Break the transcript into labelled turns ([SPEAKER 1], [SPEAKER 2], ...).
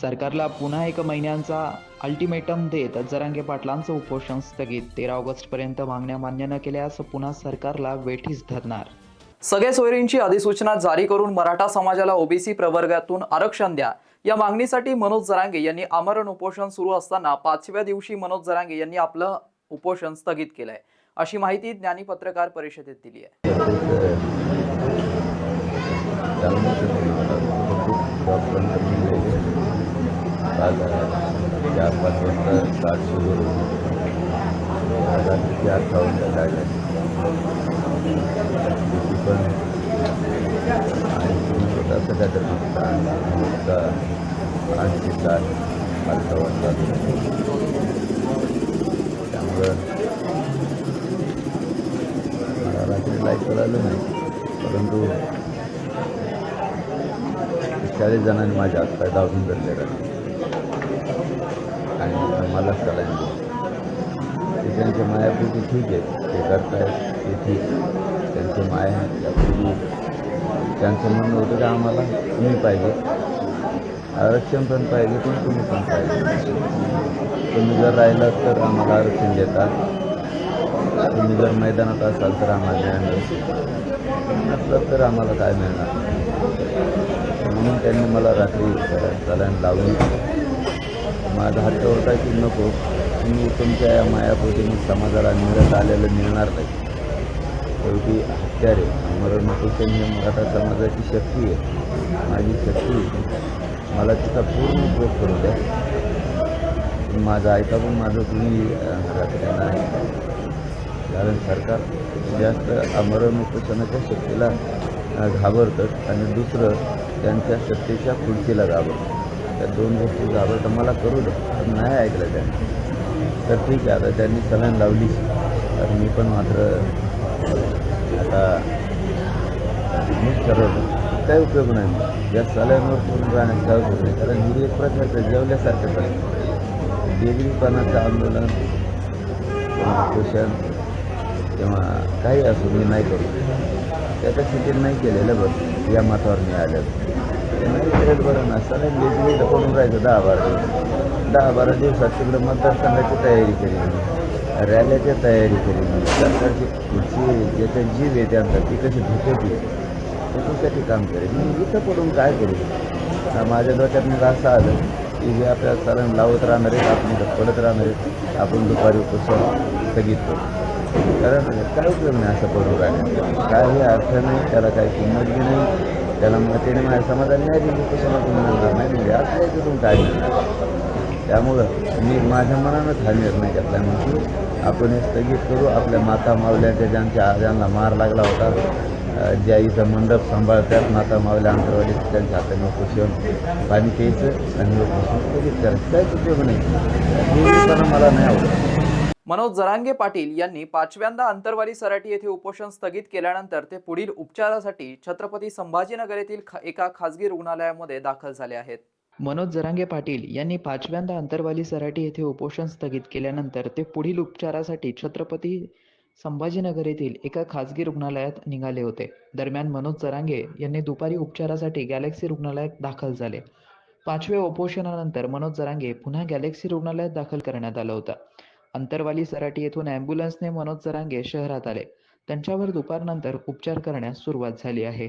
[SPEAKER 1] सरकारला पुन्हा एक महिन्यांचा अल्टिमेटम देत जरांगे पाटलांचं उपोषण स्थगित. तेरा ऑगस्टपर्यंत मागण्या मान्य न केल्यास पुन्हा सरकारला वेठीस धरणार.
[SPEAKER 2] सगळे सोयरींची अधिसूचना जारी करून मराठा समाजाला ओबीसी प्रवर्गातून आरक्षण द्या. या मागणीसाठी मनोज जरांगे यांनी आमरण उपोषण सुरू असताना पाचव्या दिवशी मनोज जरांगे यांनी आपलं उपोषण स्थगित केलंय. अशी माहिती ज्ञानी पत्रकार परिषदेत दिली आहे.
[SPEAKER 3] काल चार पाच वाजता सुरू रात्रीचे अठरा वाजता पण आणि तुम्ही स्वतः सगळ्या आठ ते वाजता त्यामुळं रात्री लाइट कळालं नाही परंतु चाळीस जणांनी माझ्या हातपाय दाबून धरले आणि मला चालायला ते त्यांच्या मायापोटी ठीक आहे. ते करतायत ते ठीक. त्यांचं माया त्यापूर्वी त्यांचं म्हणणं होतं की आम्हाला तुम्ही पाहिजे. आरक्षण पण पाहिजे पण तुम्ही पण पाहिजे. तुम्ही जर राहिलात तर आम्हाला आरक्षण देतात. तुम्ही जर मैदानात असाल तर आम्हाला न्याय मिळेल. नसलं तर आम्हाला काय मिळणार? म्हणून त्यांनी मला रात्री चालायला लावली माझा हट्ट होता की नको मी तुमच्या या मायापोटीने समाजाला मिळत आलेलं मिळणार नाही. शेवटी हत्यारे मरण हे मराठा समाजाची शक्ती आहे. माझी शक्ती मला तिचा पूर्ण उपयोग करू द्या. माझं ऐका पण माझं तुम्ही अं, नाही. कारण सरकार जास्त अमरण उपोषणाच्या शक्तीला घाबरतं आणि दुसरं त्यांच्या सत्तेच्या खुर्चीला घाबरतं. त्या दोन गोष्टी घाबरतं मला करू दे. पण नाही ऐकलं त्यांनी. तर ठीक आहे आता त्यांनी सलाईन लावली. तर मी पण मात्र आता मीच ठरवलं. काही उपयोग नाही मग. या सलाईनवर पूर्ण राहण्यात काय उपयोग नाही. कारण ही एक प्रकारचं जेवल्यासारखं पण वेगळीपणाचं आंदोलन किंवा पोषण किंवा काही असो मी नाही करू त्याच्या स्थितीत नाही केलेलं बघ. या मतावर मी आलं नाही बरं ना सलाईन बेगरी पडून राहायचं दहा बारा दिवस दहा बारा दिवसात तिकडं मतदारसंघाची तयारी केली मी रॅल्याची तयारी केली मी सरकारची पुढची ज्याच्या जीव आहे त्यांचा ती कशी धोक्याची त्याच्यासाठी काम करेल मी इथं पडून काय करू माझ्या डोक्यात मी असं आलं की हे आपल्या सरण लावत राहणार आहेत आपण पडत राहणार आहेत आपण दुपारी उपोषण स्थगित करू कारण काय उपयोग नाही असं पडून काय काही अर्थ नाही त्याला काही किंमत नाही त्याला मग त्याने माझ्या समाजाला न्याय दिली उपोषणातून म्हणणार नाही म्हणजे असं याच्यातून काय मिळणार त्यामुळं मी माझ्या मनानंच हा निर्णय घेतला. म्हणजे आपण हे स्थगित करू. आपल्या माता मावल्याच्या ज्यांच्या ज्यांना मार लागला होता ज्या इथं मंडप सांभाळतात माता मावल्या अंतरवाडी त्यांच्या हाताने उपोषण पाणी प्यायचं आणि उपोषण स्थगित करायचं. काहीच उपयोग नाही. मला नाही आवडत.
[SPEAKER 2] मनोज जरांगे पाटील यांनी पाचव्यांदा अंतरवाली सराटी येथे उपोषण स्थगित केल्यानंतर ते पुढील उपचारासाठी छत्रपती संभाजीनगर येथील खा- एका खासगी रुग्णालयामध्ये दाखल झाले आहेत.
[SPEAKER 1] मनोज जरांगे पाटील यांनी पाचव्यांदा अंतरवाली सराटी येथे उपोषण स्थगित केल्यानंतर ते पुढील उपचारासाठी छत्रपती संभाजीनगर येथील एका खासगी रुग्णालयात निघाले होते. दरम्यान मनोज जरांगे यांनी दुपारी उपचारासाठी गॅलेक्सी रुग्णालयात दाखल झाले. पाचव्या उपोषणानंतर मनोज जरांगे पुन्हा गॅलेक्सी रुग्णालयात दाखल करण्यात आलं होतं. अंतरवाली सराटी येथून ॲम्ब्युलन्सने मनोज जरांगे शहरात आले. त्यांच्यावर दुपारनंतर उपचार करण्यास सुरुवात झाली आहे.